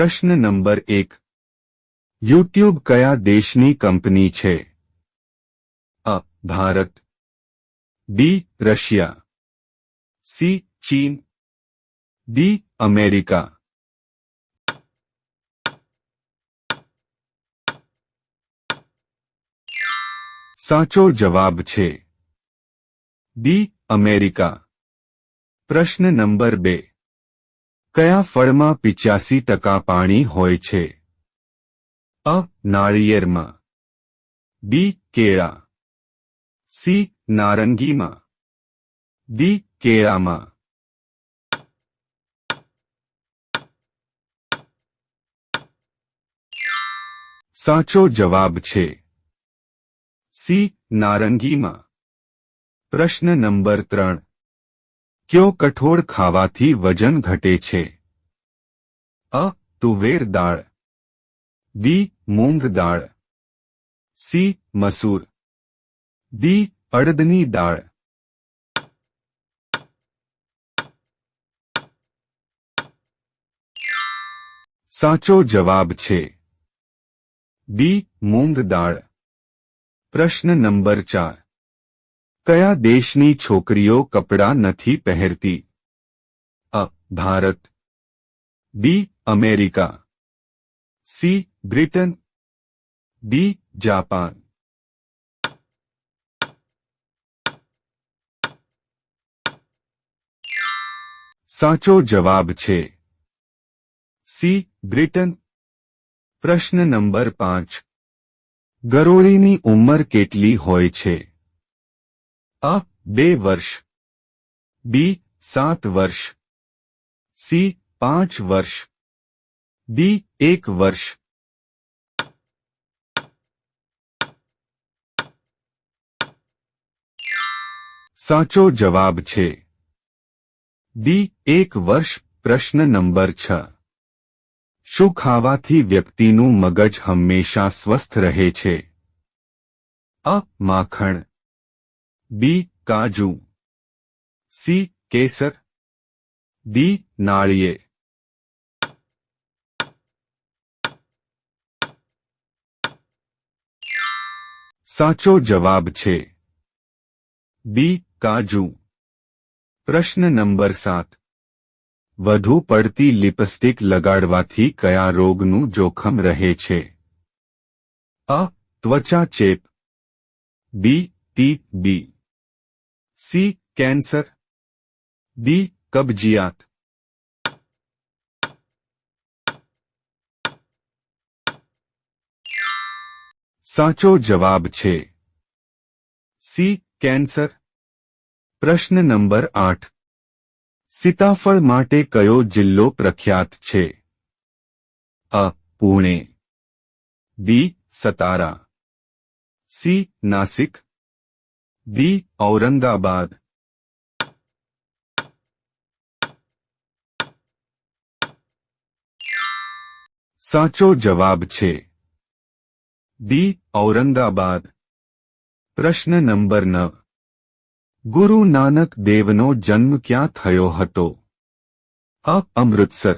પ્રશ્ન નંબર એક યુટ્યુબ કયા દેશની કંપની છે અ ભારત બી રશિયા સી ચીન ડી અમેરિકા સાચો જવાબ છે ડી અમેરિકા પ્રશ્ન નંબર બે કયા ફળમાં પિચ્યાસી ટકા પાણી હોય છે? અ. નાળિયેરમાં. બી. કેળા. સી. નારંગીમાં. દી કેળામાં. સાચો જવાબ છે. સી. નારંગીમાં. પ્રશ્ન નંબર ત્રણ. કયો કઠોળ ખાવાથી વજન ઘટે છે? અ, તુવેર દાળ. બી, મૂંગ દાળ. સી, મસૂર. દી અડદની દાળ. સાચો જવાબ છે. બી, મૂંગ દાળ. પ્રશ્ન નંબર ચાર. કયા દેશની છોકરીઓ કપડાં નથી પહેરતી અ Bharat B America C Britain D Japan સાચો જવાબ છે સી બ્રિટન પ્રશ્ન નંબર પાંચ ગરોળીની ઉંમર કેટલી હોય છે અ, બે વર્ષ. બી, સાત વર્ષ. સી, પાંચ વર્ષ. ડી, એક વર્ષ. સાચો જવાબ છે. ડી, એક વર્ષ, પ્રશ્ન નંબર છ. શું ખાવાથી વ્યક્તિનું મગજ હંમેશા સ્વસ્થ રહે છે? અ, માખણ. બી કાજુ સી કેસર ડી નાળિયેર સાચો જવાબ છે બી કાજુ પ્રશ્ન નંબર સાત વધુ પડતી લિપસ્ટિક લગાડવાથી કયા રોગનું જોખમ રહે છે અ ત્વચા ચેપ બી T B C cancer D કબજિયાત સાચો જવાબ છે સી કેન્સર પ્રશ્ન નંબર આઠ સીતાફળ માટે કયો જિલ્લો પ્રખ્યાત છે અ પુણે બી Satara C Nashik D Aurangabad સાચો જવાબ છે દી ઔરંગાબાદ પ્રશ્ન નંબર નવ ગુરુ નાનક દેવનો જન્મ ક્યાં થયો હતો A Amritsar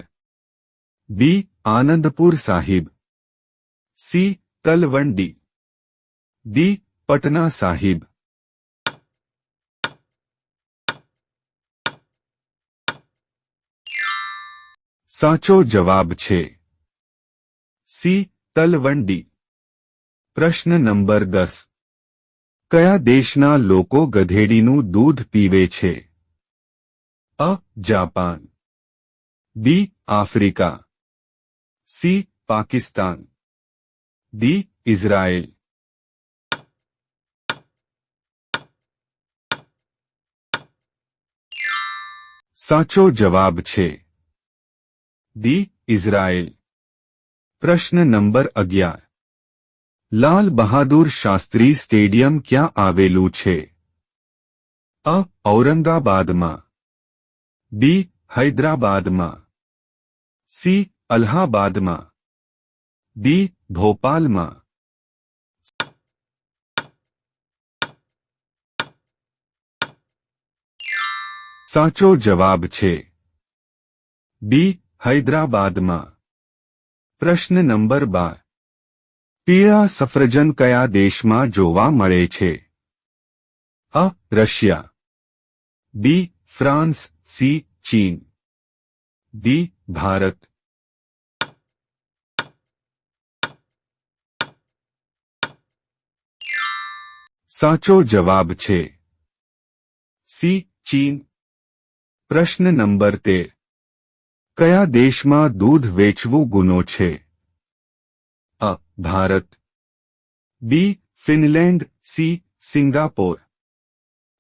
B Anandpur Sahib C Talwandi D Patna Sahib સાચો જવાબ છે. સી. તલવંડી. પ્રશ્ન નંબર દસ. કયા દેશના લોકો ગધેડીનું દૂધ પીવે છે? અ. Japan. B. Africa. C. Pakistan. D. Israel. સાચો જવાબ છે. ડી ઇઝરાયેલ પ્રશ્ન નંબર અગિયાર લાલ બહાદુર શાસ્ત્રી સ્ટેડિયમ ક્યાં આવેલું છે અ ઔરંગાબાદમાં બી હૈદરાબાદમાં સી અલ્હાબાદમાં ડી ભોપાલમાં સાચો જવાબ છે બી હૈદરાબાદમાં પ્રશ્ન નંબર બાર પીળા સફરજન કયા દેશમાં જોવા મળે છે અ રશિયા બી ફ્રાન્સ સી ચીન ડી ભારત સાચો જવાબ છે સી ચીન પ્રશ્ન નંબર તેર કયા દેશમાં દૂધ વેચવું ગુનો છે? અ. Bharat. B. Finland. C. Singapore.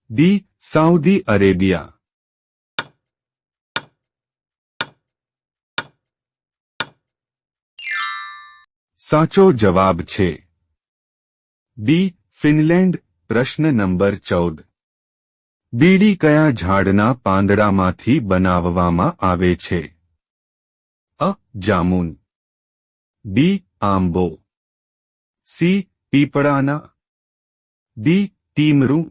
D. Saudi Arabia. સાચો જવાબ છે. બી. ફિનલેન્ડ. પ્રશ્ન નંબર ચૌદ. બીડી કયા ઝાડના પાંદડામાંથી બનાવવામાં આવે છે? અ જામુન બી આંબો સી પીપળાના ડી ટીમરું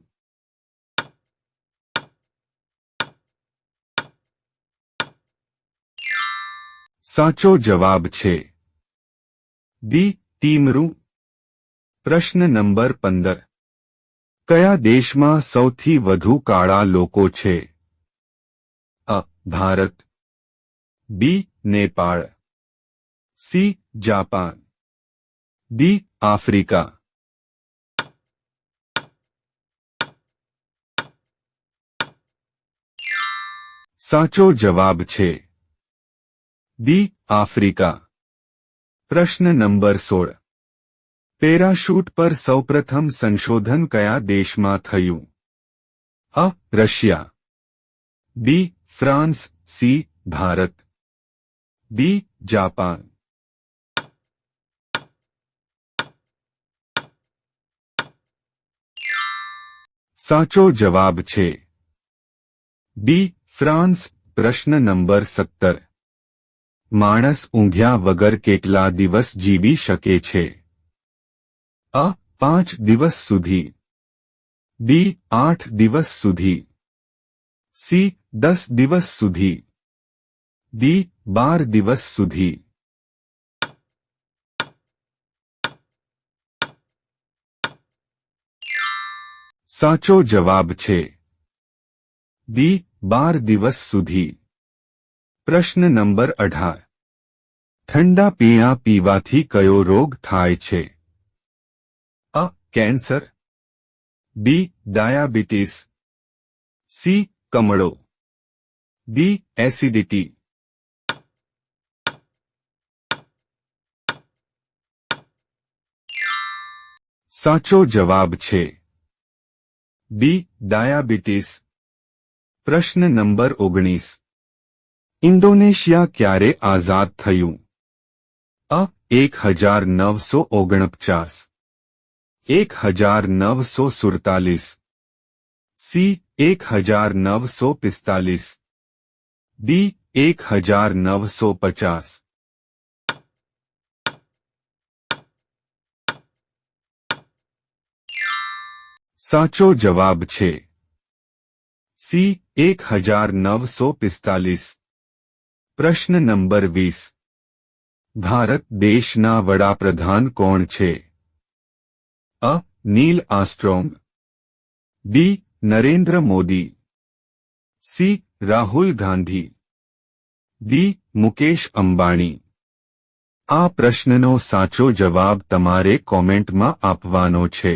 સાચો જવાબ છે ડી ટીમરું પ્રશ્ન નંબર પંદર કયા દેશમાં સૌથી વધુ કાળા લોકો છે અ ભારત બી Nepal C Japan D Africa સાચો જવાબ છે દી આફ્રિકા પ્રશ્ન નંબર સોળ પેરાશૂટ પર સૌપ્રથમ સંશોધન કયા દેશમાં થયું અ Russia B France C Bharat D Japan સાચો જવાબ છે બી ફ્રાન્સ પ્રશ્ન નંબર સત્તર માણસ ઊંઘ્યા વગર કેટલા દિવસ જીવી શકે છે અ પાંચ દિવસ સુધી બી આઠ દિવસ સુધી સી દસ દિવસ સુધી ડી બાર દિવસ સુધી. સાચો જવાબ છે. દી, બાર દિવસ સુધી. પ્રશ્ન નંબર અઢાર. ઠંડા પીણા પીવાથી કયો રોગ થાય છે? A, cancer. B, diabetes. C, કમળો. D acidity. સાચો જવાબ છે બી ડાયાબિટીસ પ્રશ્ન નંબર ઓગણીસ ઇન્ડોનેશિયા ક્યારે આઝાદ થયું અ એક હજાર નવસો ઓગણપચાસ એક હજાર નવસો સુડતાલીસ સી એક હજાર નવસો પિસ્તાલીસ ડી એક હજાર નવસો પચાસ સાચો જવાબ છે સી એક હજાર નવસો પિસ્તાલીસ પ્રશ્ન નંબર વીસ ભારત દેશના વડાપ્રધાન કોણ છે અ Neil Armstrong B Narendra Modi C Rahul Gandhi D Mukesh Ambani આ પ્રશ્નનો સાચો જવાબ તમારે કોમેન્ટમાં આપવાનો છે